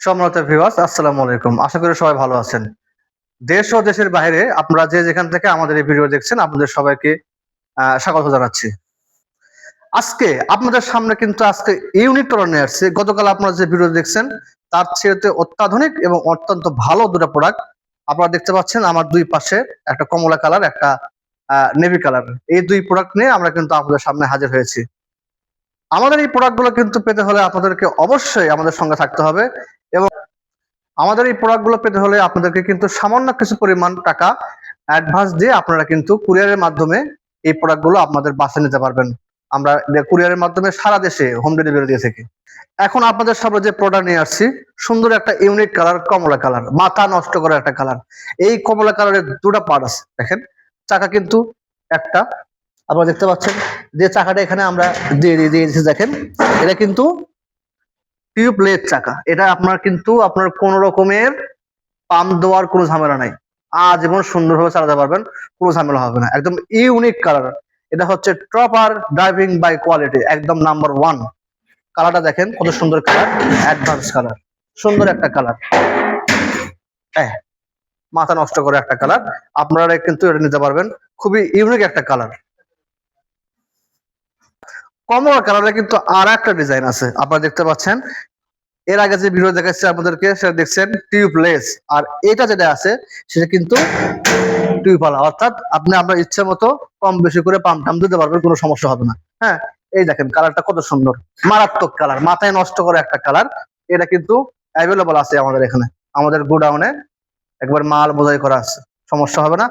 সম্মানিত ভিউয়ার্স আসসালামু আলাইকুম। আশা করি সবাই ভালো আছেন। দেশ ও দেশের বাইরে আপনারা যে যেখান থেকে আমাদের এই ভিডিও দেখছেন, আপনাদের সবাইকে স্বাগত জানাচ্ছি। আজকে আপনাদের সামনে কিন্তু আজকে ইউনিট টলার নিয়ে আসছে। গতকাল আপনারা যে ভিডিও দেখছেন, তার চেয়ে অত্যাধুনিক এবং অত্যন্ত ভালো দুটো প্রোডাক্ট আপনারা দেখতে পাচ্ছেন। আমার দুই পাশে একটা কমলা কালার একটা নেভি কালার এই দুই প্রোডাক্ট নিয়ে আমরা কিন্তু আপনাদের সামনে হাজির হয়েছি। আমাদের এই প্রোডাক্টগুলো কিন্তু পেতে হলে আপনাদেরকে অবশ্যই আমাদের সঙ্গে থাকতে হবে এবং আমাদের এই প্রোডাক্টগুলো পেতে হলে আপনাদেরকে কিন্তু সামান্য কিছু পরিমাণ টাকা অ্যাডভান্স দিয়ে আপনারা কিন্তু কুরিয়ারের মাধ্যমে এই প্রোডাক্টগুলো আপনাদের বাসে নিতে পারবেন। আমরা কুরিয়ারের মাধ্যমে সারা দেশে হোম ডেলিভারি দিয়ে থাকি। এখন আপনাদের সামনে যে প্রোডাক্ট নিয়ে আসছি, সুন্দর একটা ইউনিক কালার কমলা কালার মাথা নষ্ট করা একটা কালার এই কমলা কালারের দুটা পার্ট আছে, দেখেন। চাকা কিন্তু একটা আপনারা দেখতে পাচ্ছেন যে চাকাটা এখানে আমরা দিয়ে দিয়ে দিয়েছি, দেখেন। এটা কিন্তু টিউবলেট চাকা। এটা আপনার কিন্তু আপনার কোন রকমের পাম্প দেওয়ার কোনো ঝামেলা নাই। আজীবন সুন্দরভাবে চালাতে পারবেন, কোনো ঝামেলা হবে না। একদম ইউনিক কালার। এটা হচ্ছে টপার ড্রাইভিং বাই কোয়ালিটি একদম নাম্বার ওয়ান কালারটা দেখেন, কত সুন্দর কালার অ্যাডভান্স কালার। সুন্দর একটা কালার। হ্যাঁ মাথা নষ্ট করে একটা কালার। আপনারা কিন্তু এটা নিতে পারবেন। খুবই ইউনিক একটা কালার। কমলা কালারে কিন্তু আর একটা ডিজাইন আছে। আপনারা দেখতে পাচ্ছেন। এর আগে যে ভিডিও দেখাচ্ছি আপনাদেরকে, সেটা দেখছেন টিউবলেস আর এটা যেটা আছে, সেটা কিন্তু টিউবওয়ালা অর্থাৎ আপনি আপনার ইচ্ছে মতো কম বেশি করে পাম্প টাম দিতে পারবেন, কোনো সমস্যা হবে না। হ্যাঁ এই দেখেন কালারটা কত সুন্দর। মারাত্মক কালার মাথায় নষ্ট করে একটা কালার এটা কিন্তু অ্যাভেলেবল আছে আমাদের এখানে। আমাদের গোডাউনে একবার মাল বোঝাই করা আছে। সমস্যা হবে না।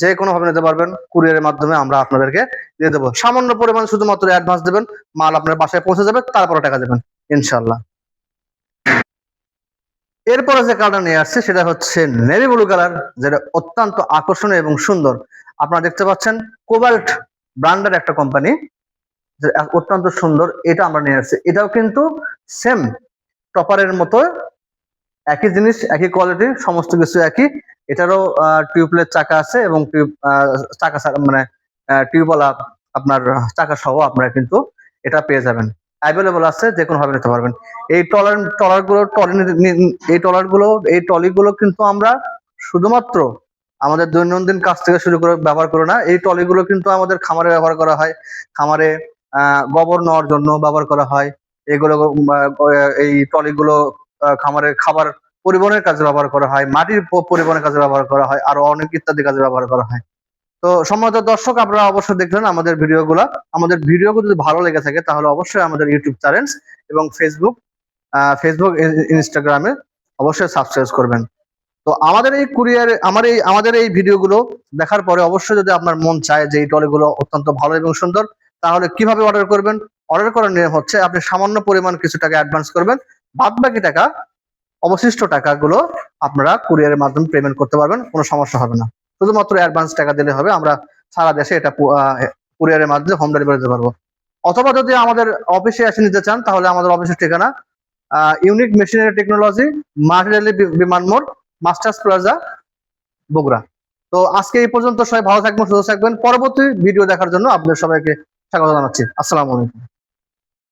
যে কোনো ভাবে নিতে পারবেন। কুরিয়ারের মাধ্যমে আমরা আপনাদেরকে দিয়ে দেবো। সামান্য পরিমাণ শুধুমাত্র অ্যাডভান্স দেবেন, মাল আপনার বাসায় পৌঁছে যাবে, তারপরে টাকা দেবেন ইনশাল্লাহ এরপরে যে কালার নিয়ে আসছে, সেটা হচ্ছে নেভি ব্লু কালার যেটা অত্যন্ত আকর্ষণীয় এবং সুন্দর। আপনারা দেখতে পাচ্ছেন কোবাল্ট ব্র্যান্ডের একটা কোম্পানি অত্যন্ত সুন্দর, এটা আমরা নিয়ে আসছি। এটাও কিন্তু সেম টপারের মতো একই জিনিস, একই কোয়ালিটি সমস্ত কিছু একই। এটারও টিউবলেট চাকা আছে এবং টিউব চাকা মানে টিউবওয়ালা আপনার চাকা সহ আপনারা কিন্তু এটা পেয়ে যাবেন। অ্যাভেলেবল আছে যে কোনো ভাবে নিতে পারবেন। এই টলার টলারগুলো টলি এই টলারগুলো, এই টলি গুলো কিন্তু আমরা শুধুমাত্র আমাদের দৈনন্দিন কাজ থেকে শুরু করে, ব্যবহার করি না। এই টলিগুলো কিন্তু আমাদের খামারে ব্যবহার করা হয়। খামারে গোবর নেওয়ার জন্য ব্যবহার করা হয়। এগুলো এই টলিগুলো খামারের খাবার পরিবহনের কাজে ব্যবহার করা হয়, মাটির পরিবহনের কাজে ব্যবহার করা হয়, আরও অনেক ইত্যাদি কাজে ব্যবহার করা হয়। তো সম্মানিত দর্শক, আপনারা অবশ্যই দেখলেন আমাদের ভিডিও ভিডিওগুলো। আমাদের ভিডিওগুলো যদি ভালো লেগে থাকে, তাহলে অবশ্যই আমাদের ইউটিউব চ্যানেল এবং ফেসবুক ফেসবুক ইনস্টাগ্রামে অবশ্যই সাবস্ক্রাইব করবেন। তো আমাদের এই কুরিয়ার, আমার এই, আমাদের এই ভিডিওগুলো দেখার পরে অবশ্যই যদি আপনার মন চায় যে এই টলিগুলো অত্যন্ত ভালো এবং সুন্দর, তাহলে কীভাবে অর্ডার করবেন? অর্ডার করার নিয়ম হচ্ছে আপনি সামান্য পরিমাণ কিছু টাকা অ্যাডভান্স করবেন। বাদ বাকি টাকা, অবশিষ্ট টাকাগুলো আপনারা কুরিয়ারের মাধ্যমে পেমেন্ট করতে পারবেন, কোনো সমস্যা হবে না। শুধুমাত্র অ্যাডভান্স টাকা দিলে হবে, আমরা সারা দেশে এটা কুরিয়ারের মাধ্যমে হোম ডেলিভারি দিতে পারব। অথবা যদি আমাদের অফিসে এসে নিতে চান, তাহলে আমাদের অফিসের ঠিকানা ইউনিক মেশিনারি টেকনোলজি মার্টিনালি বিমান মোড়, মাস্টার্স প্লাজা, বগুড়া। তো আজকে এই পর্যন্ত সবাই ভালো থাকবেন, সুস্থ থাকবেন। পরবর্তী ভিডিও দেখার জন্য আপনাদের সবাইকে স্বাগত জানাচ্ছি। আসসালামু আলাইকুম।